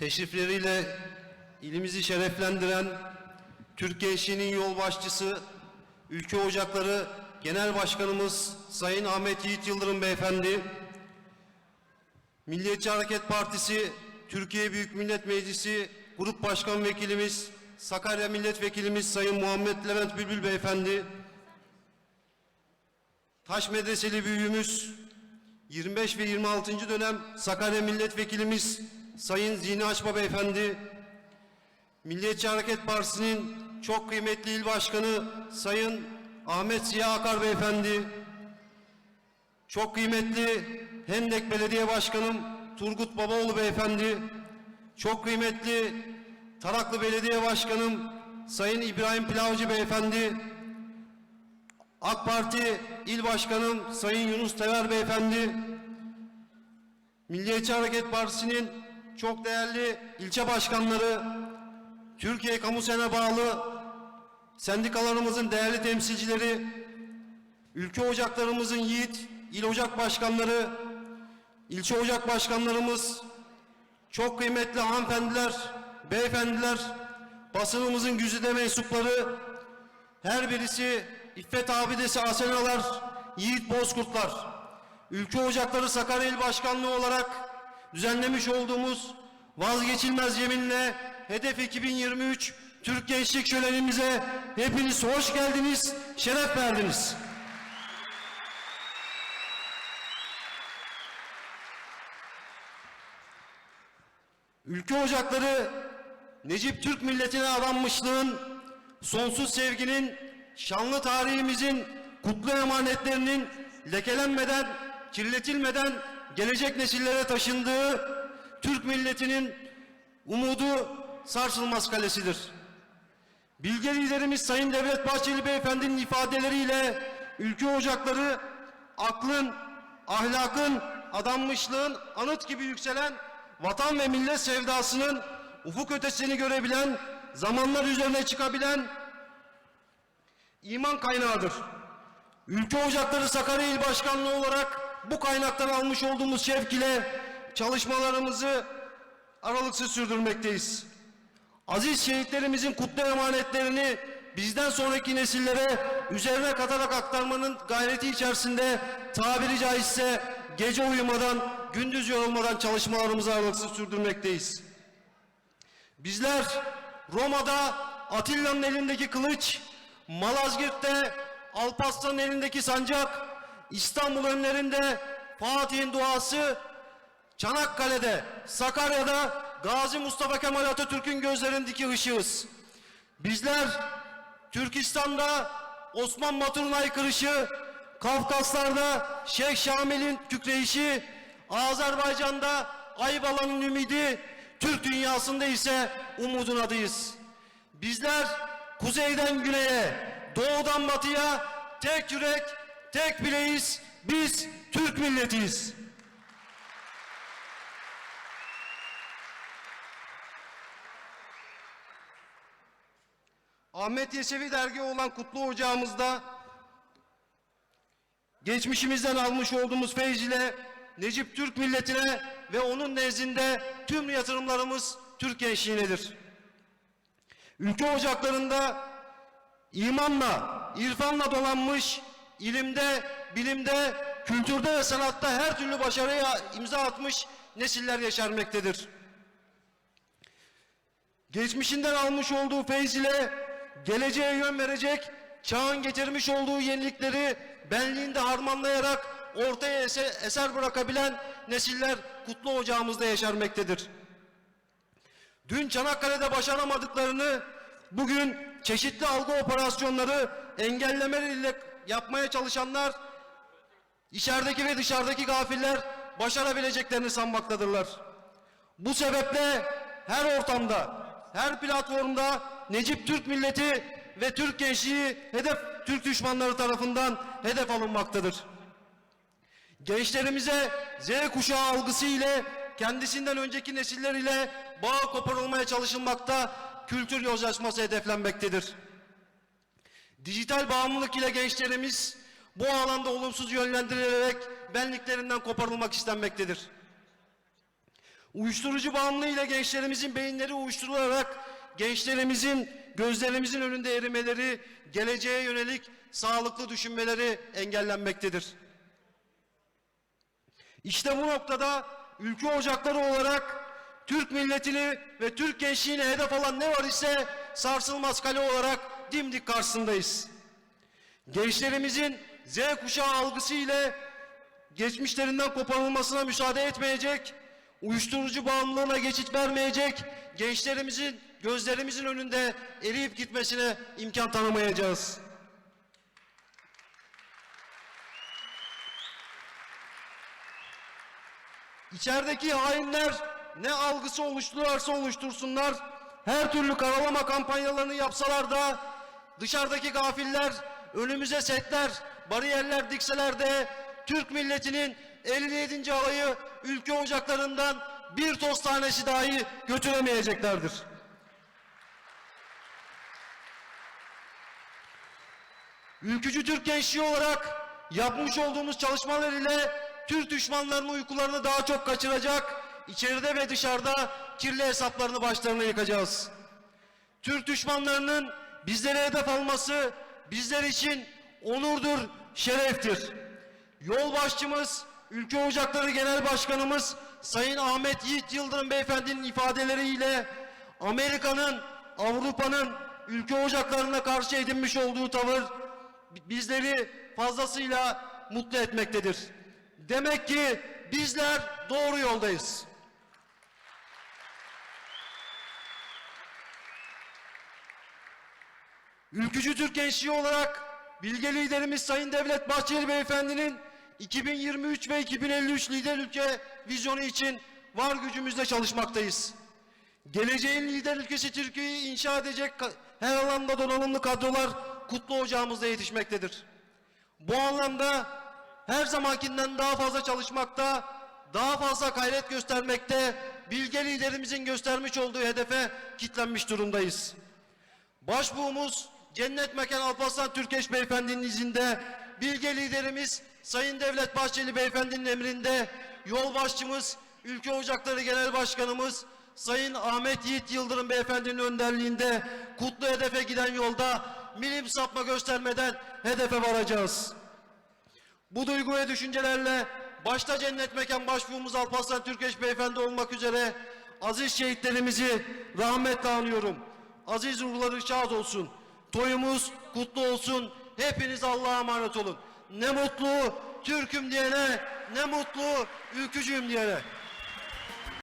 teşrifleriyle ilimizi şereflendiren Türk Gençliği'nin yol başçısı, Ülke Ocakları Genel Başkanımız Sayın Ahmet Yiğit Yıldırım Beyefendi, Milliyetçi Hareket Partisi Türkiye Büyük Millet Meclisi Grup Başkan Vekilimiz, Sakarya Milletvekilimiz Sayın Muhammed Levent Bülbül Beyefendi, Taş Medreseli büyüğümüz 25 ve 26. dönem Sakarya Milletvekilimiz Sayın Zihni Açma Beyefendi, Milliyetçi Hareket Partisi'nin çok kıymetli il başkanı Sayın Ahmet Ziya Akar Beyefendi, çok kıymetli Hendek Belediye Başkanım Turgut Babaoğlu Beyefendi, çok kıymetli Taraklı Belediye Başkanım Sayın İbrahim Pilavcı Beyefendi, AK Parti İl Başkanım Sayın Yunus Tever Beyefendi, Milliyetçi Hareket Partisi'nin çok değerli ilçe başkanları, Türkiye Kamusen'e bağlı sendikalarımızın değerli temsilcileri, ülke ocaklarımızın yiğit il ocak başkanları, ilçe ocak başkanlarımız, çok kıymetli hanımefendiler, beyefendiler, basınımızın güzide mensupları, her birisi İffet abidesi Asenalar, Yiğit Bozkurtlar, Ülke Ocakları Sakarya İl Başkanlığı olarak düzenlemiş olduğumuz vazgeçilmez yeminle Hedef 2023 Türk Gençlik Şölenimize hepiniz hoş geldiniz, şeref verdiniz. Ülke Ocakları Necip Türk milletine adanmışlığın, sonsuz sevginin, şanlı tarihimizin kutlu emanetlerinin lekelenmeden, kirletilmeden gelecek nesillere taşındığı Türk milletinin umudu sarsılmaz kalesidir. Bilge liderimiz Sayın Devlet Bahçeli Beyefendi'nin ifadeleriyle ülke ocakları aklın, ahlakın, adanmışlığın anıt gibi yükselen vatan ve millet sevdasının ufuk ötesini görebilen, zamanlar üzerine çıkabilen iman kaynağıdır. Ülke Ocakları Sakarya İl Başkanlığı olarak bu kaynaktan almış olduğumuz şevk ile çalışmalarımızı aralıksız sürdürmekteyiz. Aziz şehitlerimizin kutlu emanetlerini bizden sonraki nesillere üzerine katarak aktarmanın gayreti içerisinde tabiri caizse gece uyumadan, gündüz yorulmadan çalışmalarımızı aralıksız sürdürmekteyiz. Bizler Roma'da Atilla'nın elindeki kılıç, Malazgirt'te Alparslan'ın elindeki sancak, İstanbul önlerinde Fatih'in duası, Çanakkale'de, Sakarya'da Gazi Mustafa Kemal Atatürk'ün gözlerindeki ışığız. Bizler Türkistan'da Osman Batur'un aykırışı, Kafkaslar'da Şeyh Şamil'in kükreyişi, Azerbaycan'da Aybalan'ın ümidi, Türk dünyasında ise umudun adıyız. Bizler kuzeyden güneye, doğudan batıya tek yürek, tek bileğiz. Biz Türk milletiyiz. Ahmet Yesevi dergi olan Kutlu Ocağımızda geçmişimizden almış olduğumuz feyz ile Necip Türk milletine ve onun nezdinde tüm yatırımlarımız Türk gençliğinedir. Ülke ocaklarında imanla, irfanla dolanmış, ilimde, bilimde, kültürde ve sanatta her türlü başarıya imza atmış nesiller yaşarmaktadır. Geçmişinden almış olduğu feyz ile geleceğe yön verecek, çağın getirmiş olduğu yenilikleri benliğinde harmanlayarak ortaya eser, bırakabilen nesiller kutlu ocağımızda yaşarmaktadır. Dün Çanakkale'de başaramadıklarını bugün çeşitli algı operasyonları engellemeleriyle yapmaya çalışanlar içerideki ve dışarıdaki gafiller başarabileceklerini sanmaktadırlar. Bu sebeple her ortamda, her platformda Necip Türk milleti ve Türk gençliği hedef Türk düşmanları tarafından hedef alınmaktadır. Gençlerimize Z kuşağı algısı ile kendisinden önceki nesiller ile bağ koparılmaya çalışılmakta, kültür yozlaşması hedeflenmektedir. Dijital bağımlılık ile gençlerimiz bu alanda olumsuz yönlendirilerek benliklerinden koparılmak istenmektedir. Uyuşturucu bağımlılığı ile gençlerimizin beyinleri uyuşturularak gençlerimizin gözlerimizin önünde erimeleri, geleceğe yönelik sağlıklı düşünmeleri engellenmektedir. İşte bu noktada ülke ocakları olarak Türk milletini ve Türk gençliğini hedef alan ne var ise sarsılmaz kale olarak dimdik karşısındayız. Gençlerimizin Z kuşağı algısı ile geçmişlerinden koparılmasına müsaade etmeyecek, uyuşturucu bağımlılığına geçit vermeyecek, gençlerimizin gözlerimizin önünde eriyip gitmesine imkan tanımayacağız. İçerideki hainler ne algısı oluştururlarsa oluştursunlar, her türlü karalama kampanyalarını yapsalar da dışarıdaki gafiller önümüze setler, bariyerler dikseler de Türk milletinin 57. alayı ülke ocaklarından bir toz tanesi dahi götüremeyeceklerdir. Ülkücü Türk gençliği olarak yapmış olduğumuz çalışmalar ile Türk düşmanlarının uykularını daha çok kaçıracak, içeride ve dışarıda kirli hesaplarını başlarına yıkacağız. Türk düşmanlarının bizlere hedef alması bizler için onurdur, şereftir. Yol başçımız, Ülke Ocakları Genel Başkanımız Sayın Ahmet Yiğit Yıldırım Beyefendinin ifadeleriyle Amerika'nın, Avrupa'nın ülke ocaklarına karşı edinmiş olduğu tavır bizleri fazlasıyla mutlu etmektedir. Demek ki bizler doğru yoldayız. Ülkücü Türk gençliği olarak bilge liderimiz Sayın Devlet Bahçeli Beyefendi'nin 2023 ve 2053 lider ülke vizyonu için var gücümüzle çalışmaktayız. Geleceğin lider ülkesi Türkiye'yi inşa edecek her alanda donanımlı kadrolar kutlu ocağımızda yetişmektedir. Bu anlamda her zamankinden daha fazla çalışmakta, daha fazla gayret göstermekte, bilge liderimizin göstermiş olduğu hedefe kitlenmiş durumdayız. Başbuğumuz Cennet Mekan Alparslan Türkeş Beyefendi'nin izinde, bilge liderimiz Sayın Devlet Bahçeli Beyefendi'nin emrinde, yol başçımız, Ülke Ocakları Genel Başkanımız Sayın Ahmet Yiğit Yıldırım Beyefendi'nin önderliğinde kutlu hedefe giden yolda milim sapma göstermeden hedefe varacağız. Bu duygu ve düşüncelerle başta cennet mekan başbuğumuz Alparslan Türkeş Beyefendi olmak üzere aziz şehitlerimizi rahmetle anıyorum. Aziz ruhları şad olsun. Toyumuz kutlu olsun. Hepiniz Allah'a emanet olun. Ne mutlu Türk'üm diyene, ne mutlu ülkücüyüm diyene.